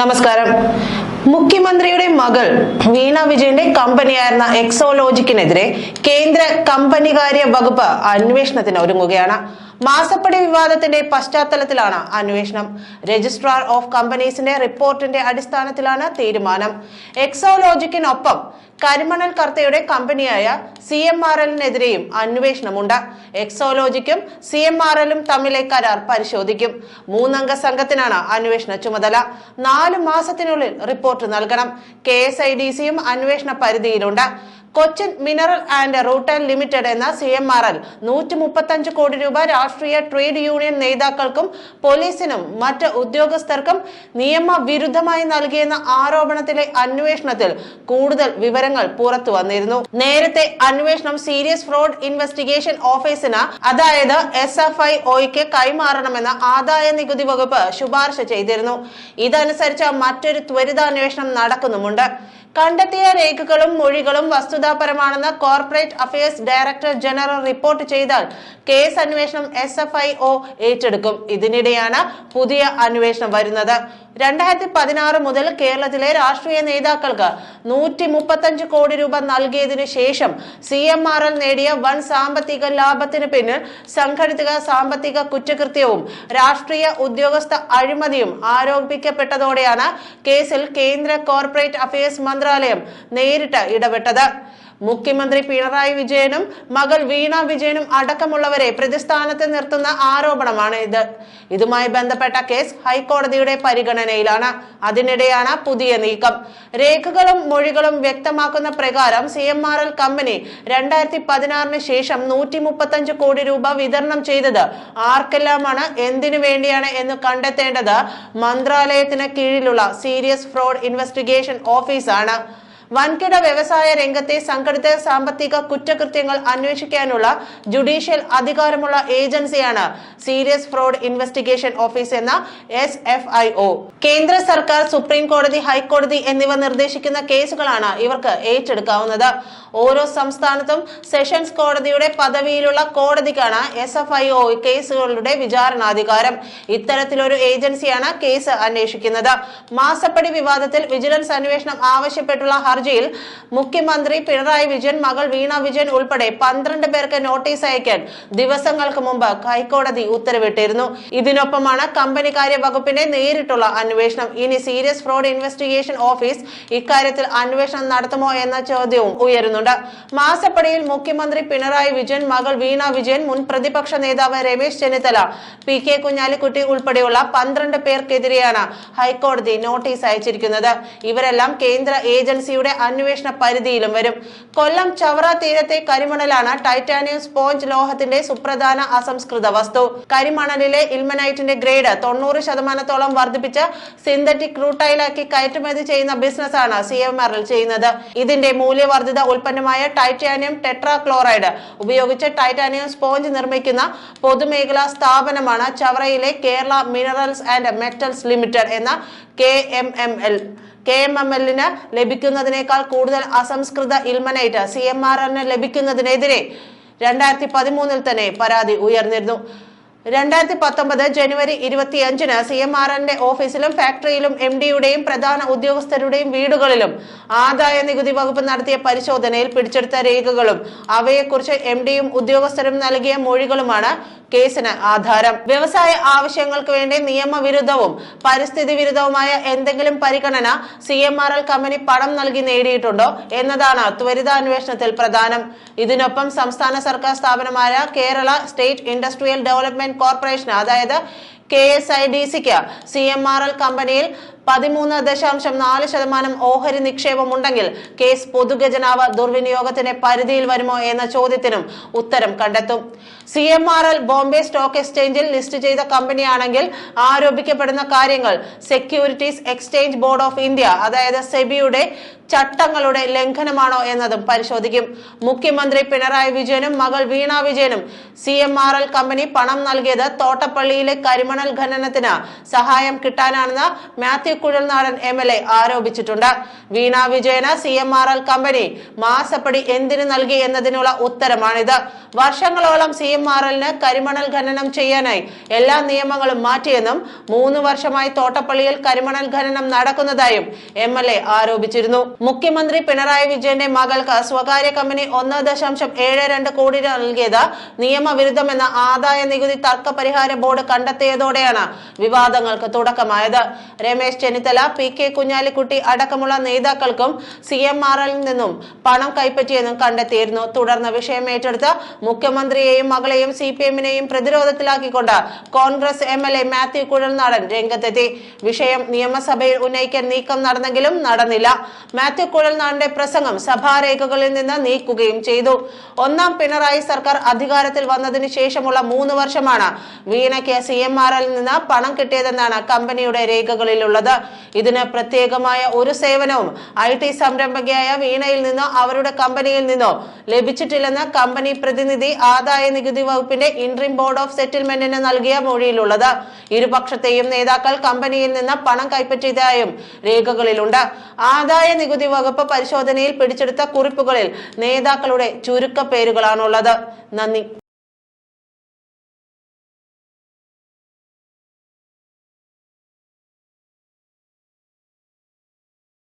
നമസ്കാരം. മുഖ്യമന്ത്രിയുടെ മകൾ വീണ വിജയന്റെ കമ്പനിയായിരുന്ന എക്സോലോജിക്കിനെതിരെ കേന്ദ്ര കമ്പനികാര്യ വകുപ്പ് അന്വേഷണത്തിന് ഒരുങ്ങുകയാണ്. മാസപ്പടി വിവാദത്തിന്റെ പശ്ചാത്തലത്തിലാണ് അന്വേഷണം. രജിസ്ട്രാർ ഓഫ് കമ്പനീസിന്റെ റിപ്പോർട്ടിന്റെ അടിസ്ഥാനത്തിലാണ് തീരുമാനം. എക്സോലോജിക്കിനൊപ്പം കരിമണൽ കർത്തയുടെ കമ്പനിയായ സി എം ആർ എല്ലിനെതിരെയും അന്വേഷണമുണ്ട്. എക്സോലോജിക്കും സി എം ആർ എല്ലും തമ്മിലെ കരാർ പരിശോധിക്കും. മൂന്നംഗ സംഘത്തിനാണ് അന്വേഷണ ചുമതല. നാല് മാസത്തിനുള്ളിൽ റിപ്പോർട്ട് നൽകണം. കെ എസ് ഐ ഡി സിയും അന്വേഷണ പരിധിയിലുണ്ട്. Cochin mineral and rutile limited എന്ന സി എം ആർ എൽ നൂറ്റി മുപ്പത്തഞ്ച് കോടി രൂപ രാഷ്ട്രീയ ട്രേഡ് യൂണിയൻ നേതാക്കൾക്കും പോലീസിനും മറ്റ് ഉദ്യോഗസ്ഥർക്കും നിയമവിരുദ്ധമായി നൽകിയെന്ന ആരോപണത്തിലെ അന്വേഷണത്തിൽ കൂടുതൽ വിവരങ്ങൾ പുറത്തു വന്നിരുന്നു. നേരത്തെ അന്വേഷണം സീരിയസ് ഫ്രോഡ് ഇൻവെസ്റ്റിഗേഷൻ ഓഫീസിന് അതായത് എസ് എഫ് ഐ ഒയ്ക്ക് കൈമാറണമെന്ന് ആദായ നികുതി വകുപ്പ് ശുപാർശ ചെയ്തിരുന്നു. ഇതനുസരിച്ച് മറ്റൊരു ത്വരിതാന്വേഷണം നടക്കുന്നുമുണ്ട്. കണ്ടെത്തിയ രേഖകളും മൊഴികളും വസ്തുതാപരമാണെന്ന് corporate affairs director general report ചെയ്താൽ കേസ് അന്വേഷണം എസ് ഏറ്റെടുക്കും. ഇതിനിടെയാണ് പുതിയ അന്വേഷണം വരുന്നത്. രണ്ടായിരത്തി പതിനാറ് മുതൽ കേരളത്തിലെ രാഷ്ട്രീയ നേതാക്കൾക്ക് നൂറ്റി മുപ്പത്തഞ്ച് കോടി രൂപ നൽകിയതിനു ശേഷം സി എം ആർ എൽ നേടിയ വൻ സാമ്പത്തിക ലാഭത്തിന് പിന്നിൽ സംഘടിത സാമ്പത്തിക കുറ്റകൃത്യവും രാഷ്ട്രീയ ഉദ്യോഗസ്ഥ അഴിമതിയും ആരോപിക്കപ്പെട്ടതോടെയാണ് കേസിൽ കേന്ദ്ര കോർപ്പറേറ്റ് അഫയേഴ്സ് മന്ത്രാലയം നേരിട്ട് ഇടപെട്ടത്. മുഖ്യമന്ത്രി പിണറായി വിജയനും മകൾ വീണ വിജയനും അടക്കമുള്ളവരെ പ്രതിസ്ഥാനത്ത് നിർത്തുന്ന ആരോപണമാണ് ഇത്. ഇതുമായി ബന്ധപ്പെട്ട കേസ് ഹൈക്കോടതിയുടെ പരിഗണനയിലാണ്. അതിനിടെയാണ് പുതിയ നീക്കം. രേഖകളും മൊഴികളും വ്യക്തമാക്കുന്ന പ്രകാരം C M R L company രണ്ടായിരത്തി പതിനാറിന് ശേഷം നൂറ്റി മുപ്പത്തഞ്ച് കോടി രൂപ വിതരണം ചെയ്തത് ആർക്കെല്ലാമാണ് എന്തിനു വേണ്ടിയാണ് എന്ന് കണ്ടെത്തേണ്ടത് മന്ത്രാലയത്തിന് കീഴിലുള്ള സീരിയസ് ഫ്രോഡ് ഇൻവെസ്റ്റിഗേഷൻ ഓഫീസാണ്. വൻകിട വ്യവസായ രംഗത്തെ സംഘടിത സാമ്പത്തിക കുറ്റകൃത്യങ്ങൾ അന്വേഷിക്കാനുള്ള ജുഡീഷ്യൽ അധികാരമുള്ള ഏജൻസിയാണ് സീരിയസ് ഫ്രോഡ് ഇൻവെസ്റ്റിഗേഷൻ ഓഫീസ് എന്ന എസ് എഫ് ഐ ഒ കേന്ദ്ര സർക്കാർ സുപ്രീം കോടതി ഹൈക്കോടതി എന്നിവ നിർദ്ദേശിക്കുന്ന കേസുകളാണ് ഇവർക്ക് ഏറ്റെടുക്കാവുന്നത്. ഓരോ സംസ്ഥാനത്തും സെഷൻസ് കോടതിയുടെ പദവിയിലുള്ള കോടതിക്കാണ് എസ് എഫ് ഐ ഒ കേസുകളുടെ വിചാരണാധികാരം. ഇത്തരത്തിലൊരു ഏജൻസിയാണ് കേസ് അന്വേഷിക്കുന്നത്. മാസപ്പടി വിവാദത്തിൽ വിജിലൻസ് അന്വേഷണം ആവശ്യപ്പെട്ടുള്ള ഹർജിയിൽ മുഖ്യമന്ത്രി പിണറായി വിജയൻ മകൾ വീണ വിജയൻ ഉൾപ്പെടെ പന്ത്രണ്ട് പേർക്ക് നോട്ടീസ് അയക്കാൻ ദിവസങ്ങൾക്ക് മുമ്പ് ഹൈക്കോടതി ഉത്തരവിട്ടിരുന്നു. ഇതിനൊപ്പമാണ് കമ്പനികാര്യ വകുപ്പിന്റെ നേരിട്ടുള്ള അന്വേഷണം. ഇനി സീരിയസ് ഫ്രോഡ് ഇൻവെസ്റ്റിഗേഷൻ ഓഫീസ് ഇക്കാര്യത്തിൽ അന്വേഷണം നടത്തുമോ എന്ന ചോദ്യവും ഉയരുന്നുണ്ട്. മാസപ്പടിയിൽ മുഖ്യമന്ത്രി പിണറായി വിജയൻ മകൾ വീണ വിജയൻ മുൻ പ്രതിപക്ഷ നേതാവ് രമേശ് ചെന്നിത്തല പി കെ കുഞ്ഞാലിക്കുട്ടി ഉൾപ്പെടെയുള്ള പന്ത്രണ്ട് പേർക്കെതിരെയാണ് ഹൈക്കോടതി നോട്ടീസ് അയച്ചിരിക്കുന്നത്. ഇവരെല്ലാം കേന്ദ്ര ഏജൻസിയുടെ അന്വേഷണ പരിധിയിലും വരും. കൊല്ലം ചവറ തീരത്തെ കരിമണലാണ് ടൈറ്റാനിയം സ്പോഞ്ച് ലോഹത്തിന്റെ സുപ്രധാന അസംസ്കൃത വസ്തു. കരിമണലിലെ ഇൽമനൈറ്റിന്റെ ഗ്രേഡ് തൊണ്ണൂറ് ശതമാനത്തോളം വർദ്ധിപ്പിച്ച് സിന്തറ്റിക് റൂട്ടൈലാക്കി കയറ്റുമതി ചെയ്യുന്ന ബിസിനസ്സാണ് സി എം ആർ എൽ ചെയ്യുന്നത്. ഇതിന്റെ മൂല്യവർദ്ധിത ഉൽപ്പന്നമായ ടൈറ്റാനിയം ടെട്രാക്ലോറൈഡ് ഉപയോഗിച്ച് ടൈറ്റാനിയം സ്പോഞ്ച് നിർമ്മിക്കുന്ന പൊതുമേഖലാ സ്ഥാപനമാണ് ചവറയിലെ Kerala minerals and metals limited എന്ന K M M L. K M M എല്ലിന് ലഭിക്കുന്നതിനേക്കാൾ കൂടുതൽ അസംസ്കൃത ഇൽമനൈറ്റ് സി എം ആർ എല്ലിന് ലഭിക്കുന്നതിനെതിരെ രണ്ടായിരത്തി പതിമൂന്നിൽ തന്നെ പരാതി ഉയർന്നിരുന്നു. രണ്ടായിരത്തി പത്തൊമ്പത് ജനുവരി ഇരുപത്തിയഞ്ചിന് സി എം ആർ എന്റെ ഓഫീസിലും ഫാക്ടറിയിലും എം ഡിയുടെയും പ്രധാന ഉദ്യോഗസ്ഥരുടെയും വീടുകളിലും ആദായ നികുതി വകുപ്പ് നടത്തിയ പരിശോധനയിൽ പിടിച്ചെടുത്ത രേഖകളും അവയെക്കുറിച്ച് എം ഡിയും ഉദ്യോഗസ്ഥരും നൽകിയ മൊഴികളുമാണ് കേസിന് ആധാരം. വ്യവസായ ആവശ്യങ്ങൾക്ക് വേണ്ടി നിയമവിരുദ്ധവും പരിസ്ഥിതി വിരുദ്ധവുമായ എന്തെങ്കിലും പരിഗണന C M R L company പണം നൽകി നേടിയിട്ടുണ്ടോ എന്നതാണ് ത്വരിതാന്വേഷണത്തിൽ പ്രധാനം. ഇതിനൊപ്പം സംസ്ഥാന സർക്കാർ സ്ഥാപനമായ Kerala state industrial development corporation അതായത് കെ എസ് ഐ ഡി സിക്ക് സി എം ആർ എൽ കമ്പനിയിൽ പതിമൂന്ന് ദശാംശം നാല് ശതമാനം ഓഹരി നിക്ഷേപമുണ്ടെങ്കിൽ കേസ് പൊതുഖജനാവ് ദുർവിനിയോഗത്തിന് പരിധിയിൽ വരുമോ എന്ന ചോദ്യത്തിനും ഉത്തരം കണ്ടെത്തും. C M R L Bombay stock എക്സ്ചേഞ്ചിൽ ലിസ്റ്റ് ചെയ്ത കമ്പനിയാണെങ്കിൽ ആരോപിക്കപ്പെടുന്ന കാര്യങ്ങൾ securities exchange board of India അതായത് സെബിയുടെ ചട്ടങ്ങളുടെ ലംഘനമാണോ എന്നതും പരിശോധിക്കും. മുഖ്യമന്ത്രി പിണറായി വിജയനും മകൾ വീണ വിജയനും C M R L company പണം നൽകിയത് തോട്ടപ്പള്ളിയിലെ കരിമണൽ ഖനനത്തിന് സഹായം കിട്ടാനാണെന്ന് Mathew Kuzhalnadan M L A ആരോപിച്ചിട്ടുണ്ട്. Veena Vijayan C M R L company മാസപ്പടി എന്തിനു നൽകി എന്നതിനുള്ള ഉത്തരമാണിത്. വർഷങ്ങളോളം സി എം ആർ എല്ലിന് കരിമണൽ ഖനനം ചെയ്യാനായി എല്ലാ നിയമങ്ങളും മാറ്റിയെന്നും മൂന്ന് വർഷമായി തോട്ടപ്പള്ളിയിൽ കരിമണൽ ഖനനം നടക്കുന്നതായും എം എൽ എ ആരോപിച്ചിരുന്നു. മുഖ്യമന്ത്രി പിണറായി വിജയന്റെ മകൾക്ക് സ്വകാര്യ കമ്പനി ഒന്ന് ദശാംശം ഏഴ് രണ്ട് കോടി നൽകിയത് നിയമവിരുദ്ധമെന്ന ആദായ നികുതി തർക്ക പരിഹാര ബോർഡ് കണ്ടെത്തിയതോടെയാണ് വിവാദങ്ങൾക്ക് തുടക്കമായത്. രമേശ് ചെന്നിത്തല പി കെ കുഞ്ഞാലിക്കുട്ടി അടക്കമുള്ള നേതാക്കൾക്കും സി എം ആർ എൽ നിന്നും പണം കൈപ്പറ്റിയെന്നും കണ്ടെത്തിയിരുന്നു. തുടർന്ന് വിഷയം ഏറ്റെടുത്ത് മുഖ്യമന്ത്രിയെയും മകളെയും സി പി എമ്മിനെയും പ്രതിരോധത്തിലാക്കിക്കൊണ്ട് Congress M L A Mathew Kuzhalnadan രംഗത്തെത്തി. വിഷയം നിയമസഭയിൽ ഉന്നയിക്കാൻ നീക്കം നടന്നെങ്കിലും നടന്നില്ല. മാത്യു കുഴൽനാടന്റെ പ്രസംഗം സഭാരേഖകളിൽ നിന്ന് നീക്കുകയും ചെയ്തു. ഒന്നാം പിണറായി സർക്കാർ അധികാരത്തിൽ വന്നതിന് ശേഷമുള്ള മൂന്ന് വർഷമാണ് വീണയ്ക്ക് സി എം ആർ എൽ നിന്ന് പണം കിട്ടിയതെന്നാണ് കമ്പനിയുടെ രേഖകളിലുള്ളത്. ഇതിന് പ്രത്യേകമായ ഒരു സേവനവും ഐ ടി സംരംഭകയായ വീണയിൽ നിന്നോ അവരുടെ കമ്പനിയിൽ നിന്നോ ലഭിച്ചിട്ടില്ലെന്ന് കമ്പനി പ്രതിനിധി ആദായ നികുതി വകുപ്പിന്റെ ഇൻട്രീം ബോർഡ് ഓഫ് സെറ്റിൽമെന്റിന് നൽകിയ മൊഴിയിലുള്ളത്. ഇരുപക്ഷത്തെയും നേതാക്കൾ കമ്പനിയിൽ നിന്ന് പണം കൈപ്പറ്റിയതായും രേഖകളിലുണ്ട്. ആദായ നികുതി വകുപ്പ് പരിശോധനയിൽ പിടിച്ചെടുത്ത കുറിപ്പുകളിൽ നേതാക്കളുടെ ചുരുക്ക പേരുകളാണുള്ളത് നന്ദി.